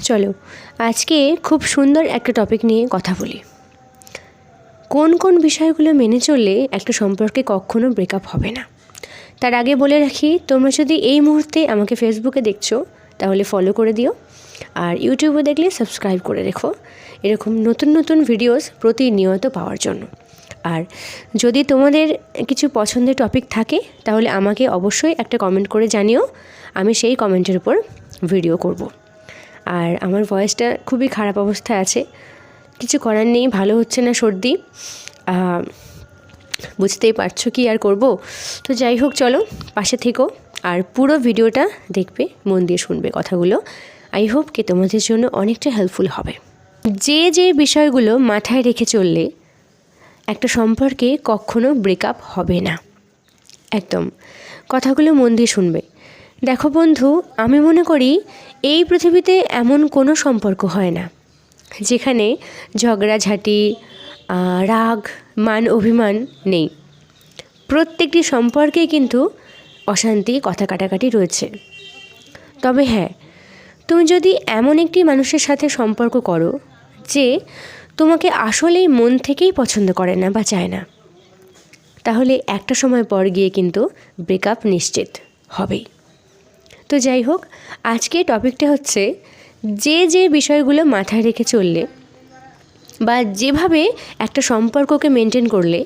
চলো, আজকে খুব সুন্দর একটা টপিক নিয়ে কথা বলি। কোন কোন বিষয়গুলো মেনে চললে একটা সম্পর্কে কখনো ব্রেকআপ হবে না? তার আগে বলে রাখি, তোমরা যদি এই মুহূর্তে আমাকে ফেসবুকে দেখছ, তাহলে ফলো করে দিও। আর ইউটিউবে দেখলে সাবস্ক্রাইব করে রেখো। এরকম নতুন নতুন ভিডিওস প্রতিনিয়ত পাওয়ার জন্য। আর যদি তোমাদের কিছু পছন্দের টপিক থাকে, তাহলে আমাকে অবশ্যই একটা কমেন্ট করে জানিও। আমি সেই কমেন্টের উপর ভিডিও করব। আর আমার ভয়েসটা খুবই খারাপ অবস্থায় আছে। কিছু করার নেই, ভালো হচ্ছে না সর্দি। বুঝতেই পারছ কি আর করব? তো যাই হোক, চলো পাশে থেকো আর পুরো ভিডিওটা দেখবে, মন দিয়ে শুনবে কথাগুলো। আই হোপ কি তোমাদের জন্য অনেকটা হেল্পফুল হবে। যে যে বিষয়গুলো মাথায় রেখে চললে, একটা সম্পর্কে কখনো ব্রেকআপ হবে না। একদম। কথাগুলো মন দিয়ে শুনবে। দেখো বন্ধু, আমি মনে করি এই পৃথিবীতে এমন কোনো সম্পর্ক হয় না, যেখানে ঝগড়াঝাটি রাগ, মান, অভিমান নেই। প্রত্যেকটি সম্পর্কেই কিন্তু অশান্তি, কথা কাটাকাটি রয়েছে। তবে হ্যাঁ তুমি যদি এমন একটি মানুষের সাথে সম্পর্ক করো, যে তোমাকে আসলেই মন থেকেই পছন্দ করে না বা চায় না, তাহলে একটা সময় পর গিয়ে কিন্তু ব্রেকআপ নিশ্চিত হবেই। তো যাই হোক, আজকে টপিকটা হচ্ছে যে যে বিষয়গুলো মাথায় রেখে চললে বা যেভাবে একটা সম্পর্ককে মেনটেন করলে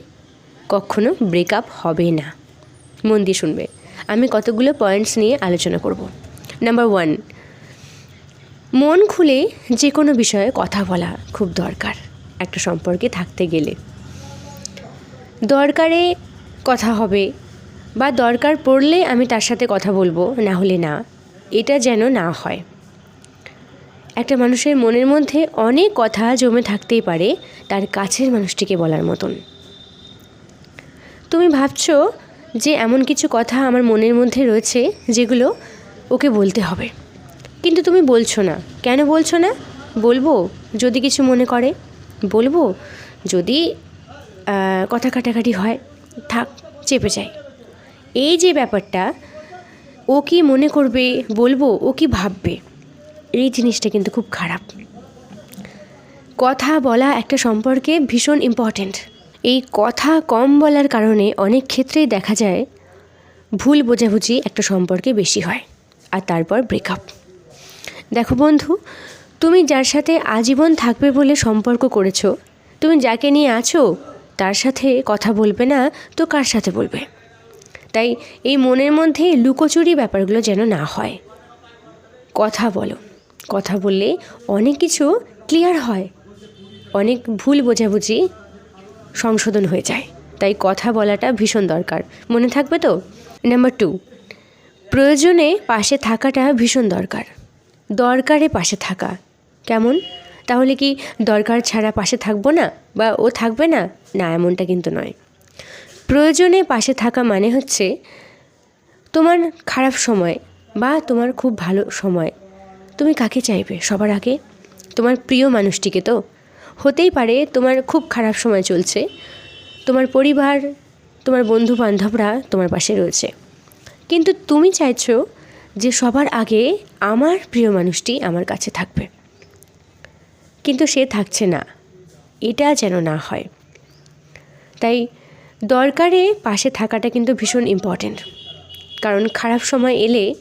কখনো ব্রেকআপ হবে না। মন দিয়ে শুনবে। আমি কতগুলো পয়েন্টস নিয়ে আলোচনা করব। নাম্বার ওয়ান মন খুলে যে কোনো বিষয়ে কথা বলা খুব দরকার একটা সম্পর্কে থাকতে গেলে। দরকারে কথা হবে বা দরকার পড়লে আমি তার সাথে কথা বলব, না হলে না। এটা যেন না হয়। একটা মানুষের মনের মধ্যে অনেক কথা জমে থাকতেই পারে তার কাছের মানুষটিকে বলার মতন। তুমি ভাবছ যে এমন কিছু কথা আমার মনের মধ্যে রয়েছে যেগুলো ওকে বলতে হবে। কিন্তু তুমি বলছো না। কেন বলছো না? বলব যদি কিছু মনে করে। বলব যদি কথা কাটাকাটি হয়, থাক, চেপে যাই এই যে ব্যাপারটা, ও কি মনে করবে, বলব, ও কি ভাববে? এই জিনিসটা কিন্তু খুব খারাপ। কথা বলা একটা সম্পর্কে ভীষণ ইম্পর্ট্যান্ট এই কথা কম বলার কারণে অনেক ক্ষেত্রেই দেখা যায়, ভুল বোঝাবুঝি একটা সম্পর্কে বেশি হয়, আর তারপর ব্রেকআপ দেখো বন্ধু, তুমি যার সাথে আজীবন থাকবে বলে সম্পর্ক করেছ, তুমি যাকে নিয়ে আছো, তার সাথে কথা বলবে না, তো কার সাথে বলবে? তাই এই মনের মধ্যে লুকোচুরি ব্যাপারগুলো যেন না হয়। কথা বলো। কথা বললে অনেক কিছু ক্লিয়ার হয়। অনেক ভুল বোঝাবুঝি সংশোধন হয়ে যায়। তাই কথা বলাটা ভীষণ দরকার। মনে থাকবে তো? নাম্বার টু প্রয়োজনে পাশে থাকাটা ভীষণ দরকার। দরকারে পাশে থাকা। কেমন? তাহলে কি দরকার ছাড়া পাশে থাকব না? বা ও থাকবে না? না, এমনটা কিন্তু নয়। প্রয়োজনে পাশে থাকা মানে হচ্ছে তোমার খারাপ সময় বা তোমার খুব ভালো সময়। তুমি কাকে চাইবে? সবার আগে তোমার প্রিয় মানুষটিকে তো? হতেই পারে তোমার খুব খারাপ সময় চলছে। তোমার পরিবার, তোমার বন্ধু বান্ধবরা তোমার পাশে রয়েছে। কিন্তু তুমি চাইছো যে সবার আগে আমার প্রিয় মানুষটি আমার কাছে থাকবে। কিন্তু সে থাকছে না। এটা যেন না হয়। তাই দরকারে পাশে থাকাটা কিন্তু ভীষণ ইম্পর্ট্যান্ট কারণ খারাপ সময় এলে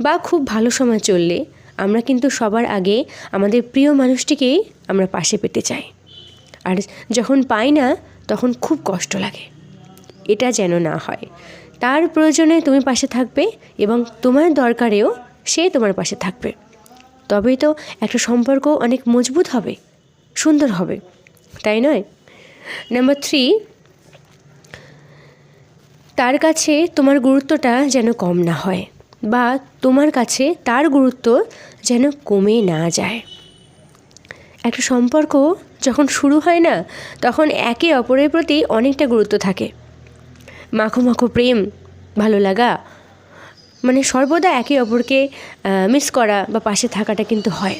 বা খুব ভালো সময় চললে আমরা কিন্তু সবার আগে আমাদের প্রিয় মানুষটিকেই আমরা পাশে পেতে চাই। আর যখন পাই না, তখন খুব কষ্ট লাগে। এটা যেন না হয়। তার প্রয়োজনে তুমি পাশে থাকবে এবং তোমার দরকারেও সে তোমার পাশে থাকবে। তবেই তো একটা সম্পর্ক অনেক মজবুত হবে, সুন্দর হবে, তাই নয়? নাম্বার থ্রি তার কাছে তোমার গুরুত্বটা যেন কম না হয় বা তোমার কাছে তার গুরুত্ব যেন কমে না যায়। একটা সম্পর্ক যখন শুরু হয় না, তখন একে অপরের প্রতি অনেকটা গুরুত্ব থাকে। মাখো মাখো প্রেম, ভালো লাগা মানে সর্বদা একে অপরকে মিস করা বা পাশে থাকাটা কিন্তু হয়।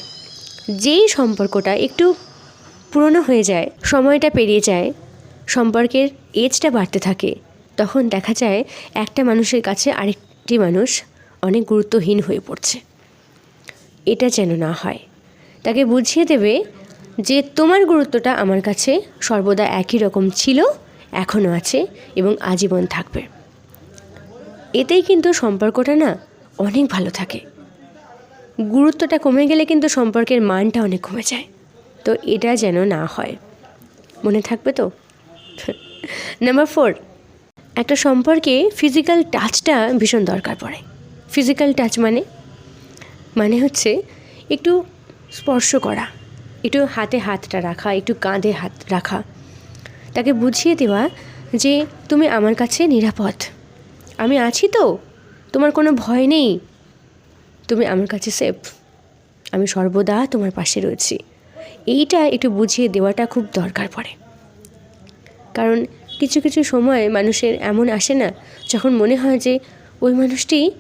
যেই সম্পর্কটা একটু পুরনো হয়ে যায়, সময়টা পেরিয়ে যায়, সম্পর্কের এজটা বাড়তে থাকে তখন দেখা যায় একটা মানুষের কাছে আরেকটি মানুষ অনেক গুরুত্বহীন হয়ে পড়ছে। এটা যেন না হয়। তাকে বুঝিয়ে দেবে যে তোমার গুরুত্বটা আমার কাছে সর্বদা একই রকম ছিল, এখনও আছে এবং আজীবন থাকবে। এতেই কিন্তু সম্পর্কটা না অনেক ভালো থাকে। গুরুত্বটা কমে গেলে কিন্তু সম্পর্কের মানটা অনেক কমে যায়। তো এটা যেন না হয়। মনে থাকবে তো? নাম্বার ফোর একটা সম্পর্কে ফিজিক্যাল টাচটা ভীষণ দরকার পড়ে। ফিজিক্যাল টাচ মানে? মানে হচ্ছে একটু স্পর্শ করা, একটু হাতে হাতটা রাখা, একটু কাঁধে হাত রাখা। তাকে বুঝিয়ে দেওয়া যে তুমি আমার কাছে নিরাপদ। আমি আছি তো, তোমার কোনো ভয় নেই। তুমি আমার কাছে সেফ আমি সর্বদা তোমার পাশে রয়েছি। এইটা একটু বুঝিয়ে দেওয়াটা খুব দরকার পড়ে। কারণ কিছু কিছু সময় মানুষের এমন আসে না যখন মনে হয় যে ওই মানুষটি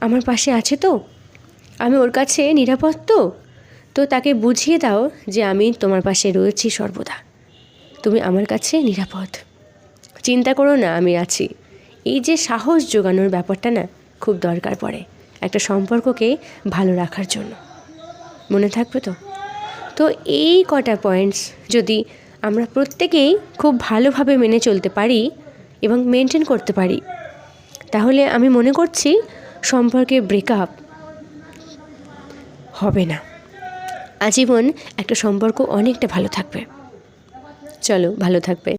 আমার পাশে আছে তো? আমি ওর কাছে নিরাপদ তো? তো তাকে বুঝিয়ে দাও যে আমি তোমার পাশে রয়েছি সর্বদা। তুমি আমার কাছে নিরাপদ। চিন্তা করো না, আমি আছি। এই যে সাহস জোগানোর ব্যাপারটা না খুব দরকার পড়ে একটা সম্পর্ককে ভালো রাখার জন্য। মনে থাকবে তো? তো এই কটা পয়েন্টস যদি আমরা প্রত্যেকেই খুব ভালোভাবে মেনে চলতে পারি এবং মেনটেন করতে পারি। তাহলে আমি মনে করছি সম্পর্কে ব্রেকআপ হবে না। আজীবন একটা সম্পর্ক অনেকটা ভালো থাকবে। চলো, ভালো থাকবে।